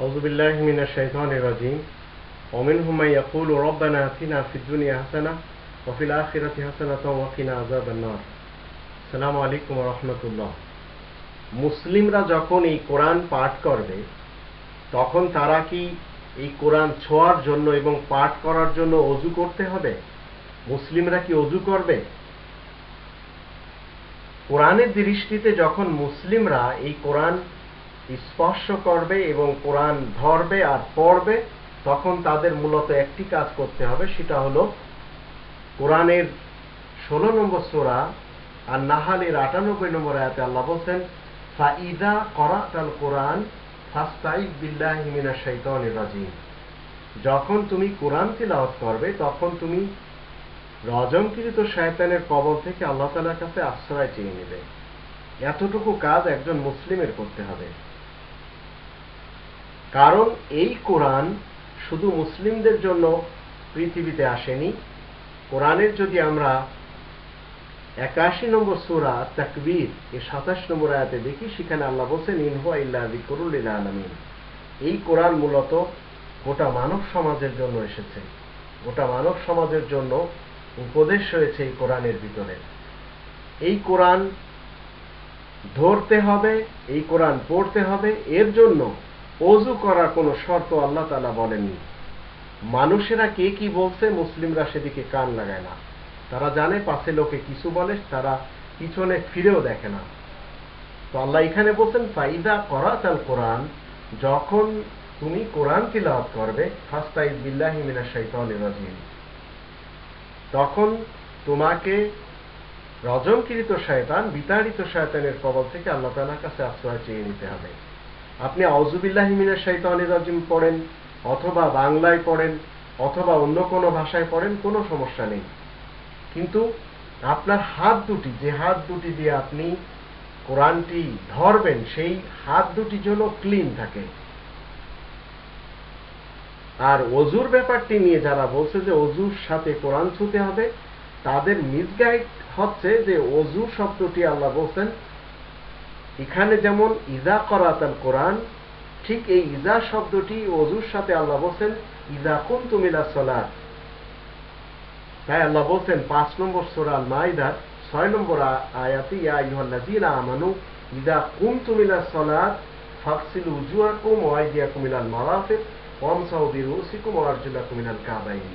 أعوذ بالله من الشيطان الرجيم ومنهم من يقول ربنا آتنا في الدنيا حسنة وفي الآخرة حسنة وقنا عذاب النار السلام عليكم ورحمة الله মুসলিমরা যখন এই কোরআন পাঠ করবে তখন তারা কি এই কোরআন ছোঁয়ার জন্য এবং পাঠ করার জন্য অজু করতে হবে মুসলিমরা কি অজু করবে কোরআনের দৃষ্টিতে যখন মুসলিমরা এই কোরআন স্পর্শ করবে এবং কোরআন ধরবে আর পড়বে, তখন তাদের মূলত একটি কাজ করতে হবে, সেটা হলো কোরআনের ষোলো নম্বর সোরা আর নাহালের আটানব্বই নম্বর আয়াতে আল্লাহ বলছেন, ফাইদা করাতাল কোরআন ফাস্তাইদ বিল্লাহ হিমিনা শৈতানির রাজিম। যখন তুমি কোরআন তিলাওয়াত করবে, তখন তুমি রজমকৃত শয়তানের কবল থেকে আল্লাহ তালার কাছে আশ্রয় চেয়ে নেবে। এতটুকু কাজ একজন মুসলিমের করতে হবে। কারণ এই কোরআন শুধু মুসলিমদের জন্য পৃথিবীতে আসেনি। কোরআনের যদি আমরা একাশি নম্বর সুরা তাকবীর এ সাতাশ নম্বর আয়াতে দেখি, সেখানে আল্লাহ বলছেন ইনহুয়া ইল্লা আলমিন। এই কোরআন মূলত গোটা মানব সমাজের জন্য এসেছে। গোটা মানব সমাজের জন্য উপদেশ রয়েছে এই কোরআনের ভিতরে। এই কোরআন ধরতে হবে, এই কোরআন পড়তে হবে। এর জন্য অজু করার কোনো শর্ত আল্লাহ তালা বলেননি। মানুষেরা কে কি বলছে মুসলিমরা সেদিকে কান লাগায় না। তারা জানে পাশে লোকে কিছু বলে, তারা পিছনে ফিরেও দেখে না। তো আল্লাহ এখানে বলছেন, ফাইদা করাতাল কোরআন, যখন তুমি কোরআন তিলাওয়াত করবে ফাস্তাইদ বিল্লাহি মিনাশ শাইতানির রাজিম। তখন তোমাকে রজমকৃত শয়তান, বিতাড়িত শয়তানের কবল থেকে আল্লাহ তালার কাছে আশ্রয় চেয়ে নিতে হবে। আপনি আউজুবিল্লাহি মিনাশ শাইতানির রাজিম পড়েন, অথবা বাংলায় পড়েন, অথবা অন্য কোনো ভাষায় পড়েন, কোনো সমস্যা নেই। কিন্তু আপনার হাত দুটি, যে হাত দুটি দিয়ে আপনি কোরআনটি ধরবেন, সেই হাত দুটি যেন ক্লিন থাকে। আর অজুর ব্যাপারটি নিয়ে যারা বলছে যে অজুর সাথে কোরআন ছুতে হবে, তাদের মিসগাইড হচ্ছে যে অজু শব্দটি আল্লাহ বলছেন এখানে যেমন ইজা করাতাল কোরআন ঠিক এই ইজা শব্দটি অজুর সাথে আল্লাহ বলছেন ইজা কুন তুমিলা সলার তাই আল্লাহ বলছেন, পাঁচ নম্বর সোরাল মাইদার ছয় নম্বর আয়াতি, ইয়া আমানু ইদা কুমতুম ইলা সলাত ইলাল কাবাইন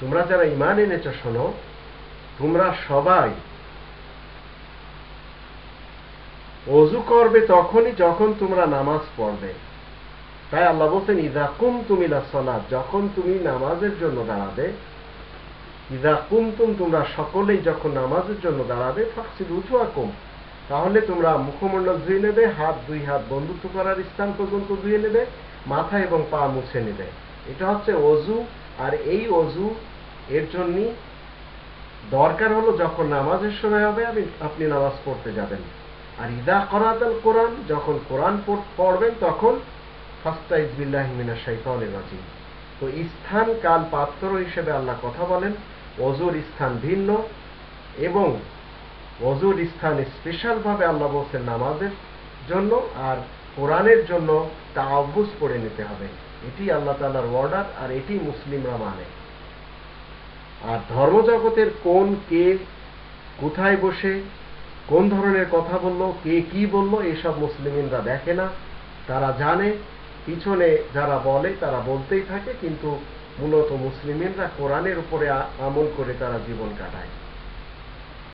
তোমরা যারা ইমান এনেছো শোনো, তোমরা সবাই অজু করবে তখনই যখন তোমরা নামাজ পড়বে। তাই আল্লাহ বলছেন ইদা কুম সলাদ যখন তুমি নামাজের জন্য দাঁড়াবে ইদা কুমতুম তোমরা সকলেই যখন নামাজের জন্য দাঁড়াবে ফাঁকসি রুচু আকুম তাহলে তোমরা মুখমণ্ডল ধুয়ে নেবে, হাত, দুই হাত বন্ধুত্ব করার স্থান পর্যন্ত ধুয়ে নেবে, মাথা এবং পা মুছে নেবে। এটা হচ্ছে অজু আর এই অজু এর জন্যই দরকার হলো যখন নামাজের সময় হবে আপনি নামাজ পড়তে যাবেন। আর ইদা করাতাল কোরআন, যখন কোরআন পড়বেন তখন ফাস্তা ইজবিল্লাহ মিনা শাইতানির রাজিম। তো স্থান কাল পাত্র হিসেবে আল্লাহ কথা বলেন, অজুর স্থান ভিন্ন এবং অজুর স্থান স্পেশালভাবে আল্লাহ বলছেন নামাজের জন্য আর কোরআনের জন্য তা অভ্যুস পড়ে নিতে হবে। এটি আল্লাহ তালার অর্ডার আর এটি মুসলিমরা মানে। আর ধর্মজগতের কোন কে কোথায় বসে কোন ধরনের কথা বলল, কে কি বলল, এসব মুসলিমিনরা দেখে না। তারা জানে, পিছনে যারা বলে তারা বলতেই থাকে, কিন্তু মূলত মুসলিমিনরা কোরআনের উপরে আমল করে তারা জীবন কাটায়।